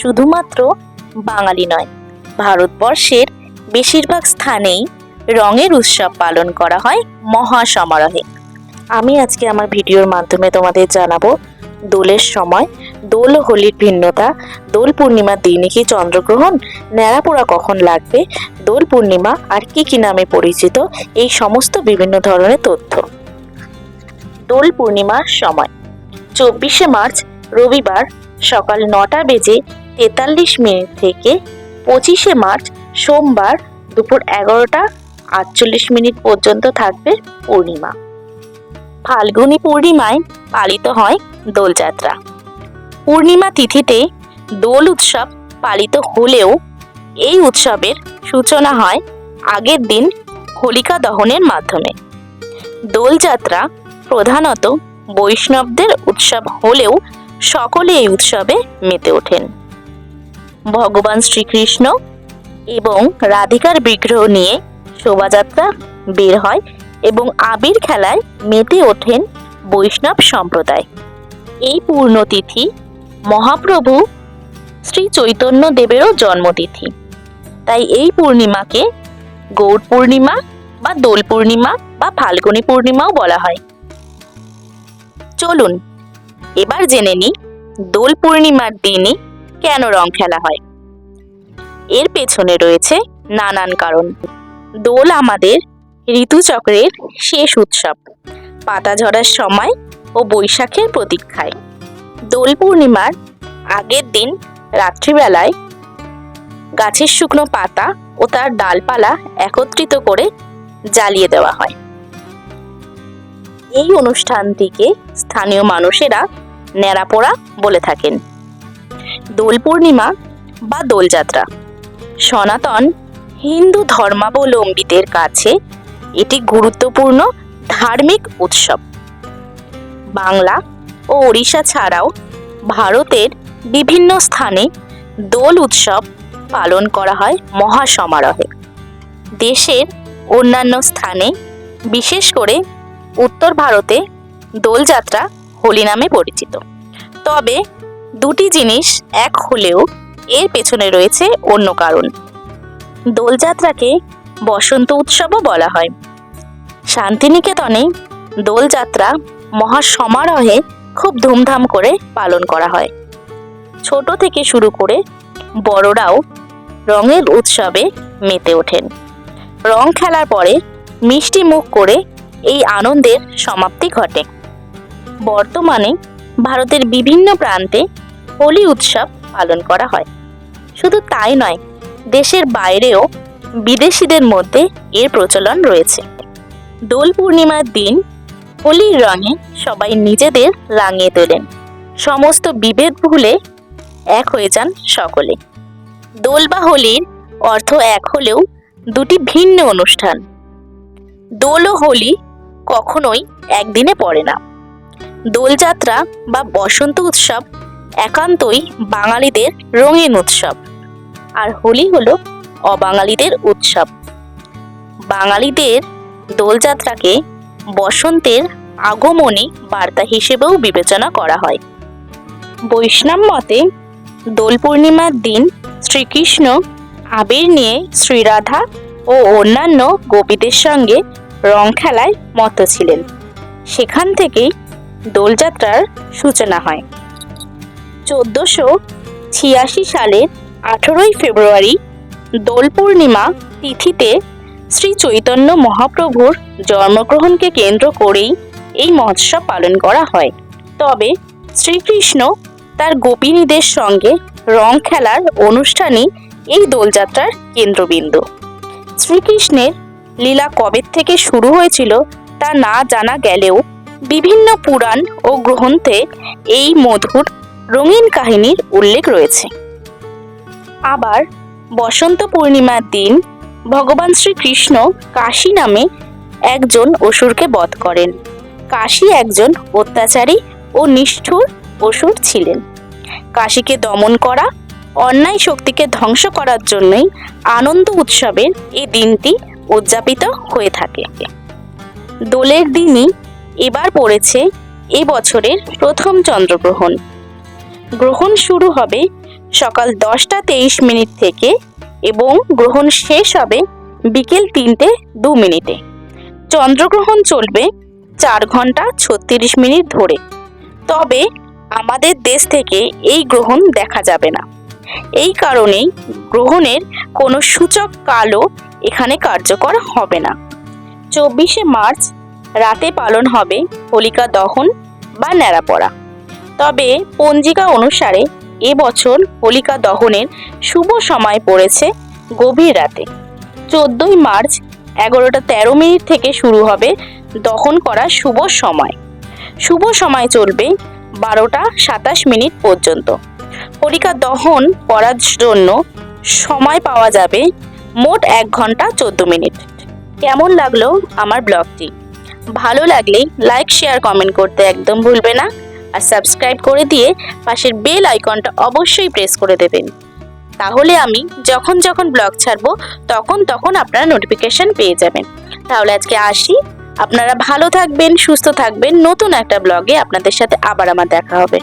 শুধুমাত্র বাঙালি নয়। ভারতবর্ষের বেশিরভাগ স্থানেই রঙের উৎসব পালন করা হয় মহা সমারোহে আমি আজকে আমার ভিডিওর মাধ্যমে তোমাদের জানাব, দোলের সময় দোল হোলির ভিন্নতা, দোল পূর্ণিমার দিনে কি চন্দ্রগ্রহণ, ন্যাড়াপোড়া কখন লাগবে, দোল পূর্ণিমা আর কি কি নামে পরিচিত, এই সমস্ত বিভিন্ন ধরনের তথ্য। দোল পূর্ণিমার সময়, চব্বিশে মার্চ রবিবার সকাল নটা বেজে তেতাল্লিশ মিনিট থেকে পঁচিশে মার্চ সোমবার দুপুর এগারোটা আটচল্লিশ মিনিট পর্যন্ত থাকবে পূর্ণিমা। ফাল্গুনী পূর্ণিমায় পালিত হয় দোলযাত্রা। পূর্ণিমা তিথিতে দোল উৎসব পালিত হলেও এই উৎসবের সূচনা হয় আগের দিন হোলিকা দহনের মাধ্যমে। দোলযাত্রা প্রধানত বৈষ্ণবদের উৎসব হলেও সকলে এই উৎসবে মেতে ওঠেন। ভগবান শ্রীকৃষ্ণ এবং রাধিকার বিগ্রহ নিয়ে শোভাযাত্রা বের হয় এবং আবির খেলায় মেতে ওঠেন বৈষ্ণব সম্প্রদায়। এই পূর্ণতিথি মহাপ্রভু শ্রী চৈতন্য দেবেরও জন্মতিথি। তাই এই পূর্ণিমাকে গৌর পূর্ণিমা বা দোল পূর্ণিমা বা ফাল্গুনী পূর্ণিমাও বলা হয়। চলুন, এবার জেনে নিই দোল পূর্ণিমার দিনে কেন রং খেলা হয়? এর পেছনে রয়েছে নানান কারণ। দোল আমাদের ঋতুচক্রের শেষ উৎসব, পাতা ঝরার সময় ও বৈশাখের প্রতীক্ষায়। দোল পূর্ণিমার আগের দিন রাত্রিবেলায় গাছের শুকনো পাতা ও তার ডালপালা একত্রিত করে জ্বালিয়ে দেওয়া হয়। এই অনুষ্ঠানটিকে স্থানীয় মানুষেরা ন্যাড়াপোড়া বলে থাকেন। দোল পূর্ণিমা বা দোলযাত্রা সনাতন হিন্দু ধর্মাবলম্বীদের কাছে এটি গুরুত্বপূর্ণ ধার্মিক উৎসব। বাংলা ও ওড়িশা ছাড়াও ভারতের বিভিন্ন স্থানে দোল উৎসব পালন করা হয় মহা সমারোহে দেশের অন্যান্য স্থানে, বিশেষ করে উত্তর ভারতে দোলযাত্রা হোলি নামে পরিচিত। তবে দুটি জিনিস এক হলেও এর পেছনে রয়েছে অন্য কারণ। দোলযাত্রাকে বসন্ত উৎসবও বলা হয়। শান্তিনিকেতনে দোলযাত্রা মহা সমারোহে খুব ধুমধাম করে পালন করা হয়। ছোট থেকে শুরু করে বড়রাও রঙের উৎসবে মেতে ওঠেন। রং খেলার পরে মিষ্টি মুখ করে এই আনন্দের সমাপ্তি ঘটে। বর্তমানে ভারতের বিভিন্ন প্রান্তে হোলি উৎসব পালন করা হয়। শুধু তাই নয়, দেশের বাইরেও বিদেশিদের মধ্যে এর প্রচলন রয়েছে। দোল পূর্ণিমার দিন হোলির রঙে সবাই নিজেদের রাঙিয়ে তোলেন। সমস্ত বিভেদ ভুলে এক হয়ে যান সকলে। দোল বা হোলির অর্থ এক হলেও দুটি ভিন্ন অনুষ্ঠান। দোল ও হোলি কখনোই একদিনে পড়ে না। দোলযাত্রা বা বসন্ত উৎসব একান্তই বাঙালিদের রঙিন উৎসব। আর হোলি হলো অবাঙালিদের উৎসব। বাঙালিদের দোলযাত্রাকে বসন্তের আগমনী বার্তা হিসেবেও বিবেচনা করা হয়। বৈষ্ণব মতে দোল পূর্ণিমার দিন শ্রীকৃষ্ণ আবির নিয়ে শ্রীরাধা ও অন্যান্য গোপীদের সঙ্গে রং খেলায় মত ছিলেন। সেখান থেকেই দোলযাত্রার সূচনা হয়। চোদ্দোশো ছিয়াশি সালের আঠেরোই ফেব্রুয়ারি দোল পূর্ণিমা তিথিতে শ্রী চৈতন্য মহাপ্রভুর জন্মগ্রহণকে কেন্দ্র করেই এই মহোৎসব পালন করা হয়। তবে শ্রীকৃষ্ণ তার গোপিনীদের সঙ্গে রং খেলার অনুষ্ঠানই এই দোলযাত্রার কেন্দ্রবিন্দু। শ্রীকৃষ্ণের লীলা কবে থেকে শুরু হয়েছিল তা না জানা গেলেও বিভিন্ন পুরাণ ও গ্রন্থে এই মধুর রঙিন কাহিনীর উল্লেখ রয়েছে। আবার বসন্ত পূর্ণিমার দিন ভগবান শ্রীকৃষ্ণ কাশী নামে একজন অসুরকে বধ করেন। কাশী একজন অত্যাচারী ও নিষ্ঠুর অসুর ছিলেন। কাশীকে দমন করা, অন্যায় শক্তিকে ধ্বংস করার জন্যই আনন্দ উৎসবের এই দিনটি উদযাপিত হয়ে থাকে। দোলের দিনই এবার পড়েছে এবছরের প্রথম চন্দ্রগ্রহণ। গ্রহণ শুরু হবে সকাল দশটা তেইশ মিনিট থেকে এবং গ্রহণ শেষ হবে বিকেল তিনটে দু মিনিটে। চন্দ্রগ্রহণ চলবে চার ঘণ্টা ছত্রিশ মিনিট ধরে। তবে আমাদের দেশ থেকে এই গ্রহণ দেখা যাবে না। এই কারণেই গ্রহণের কোনো সূচক কালও এখানে কার্যকর হবে না। চব্বিশে মার্চ রাতে পালন হবে হোলিকা দহন বা ন্যাড়াপড়া। তবে পঞ্জিকা অনুসারে এবছর হোলিকা দহনের শুভ সময় পড়েছে গভীর রাতে। চোদ্দোই মার্চ এগারোটা তেরো মিনিট থেকে শুরু হবে দহন করা শুভ সময়। শুভ সময় চলবে বারোটা সাতাশ মিনিট পর্যন্ত। হোলিকা দহন করার জন্য সময় পাওয়া যাবে মোট এক ঘণ্টা চোদ্দ মিনিট। কেমন লাগল আমার ব্লগটি? ভালো লাগলে লাইক, শেয়ার, কমেন্ট করতে একদম ভুলবে না। আর সাবস্ক্রাইব করে দিয়ে পাশের বেল আইকনটা অবশ্যই প্রেস করে দেবেন। তাহলে আমি যখন যখন ব্লগ ছাড়বো, তখন তখন আপনারা নোটিফিকেশন পেয়ে যাবেন। তাহলে আজকে আসি। আপনারা ভালো থাকবেন, সুস্থ থাকবেন। নতুন একটা ব্লগে আপনাদের সাথে আবার আমার দেখা হবে।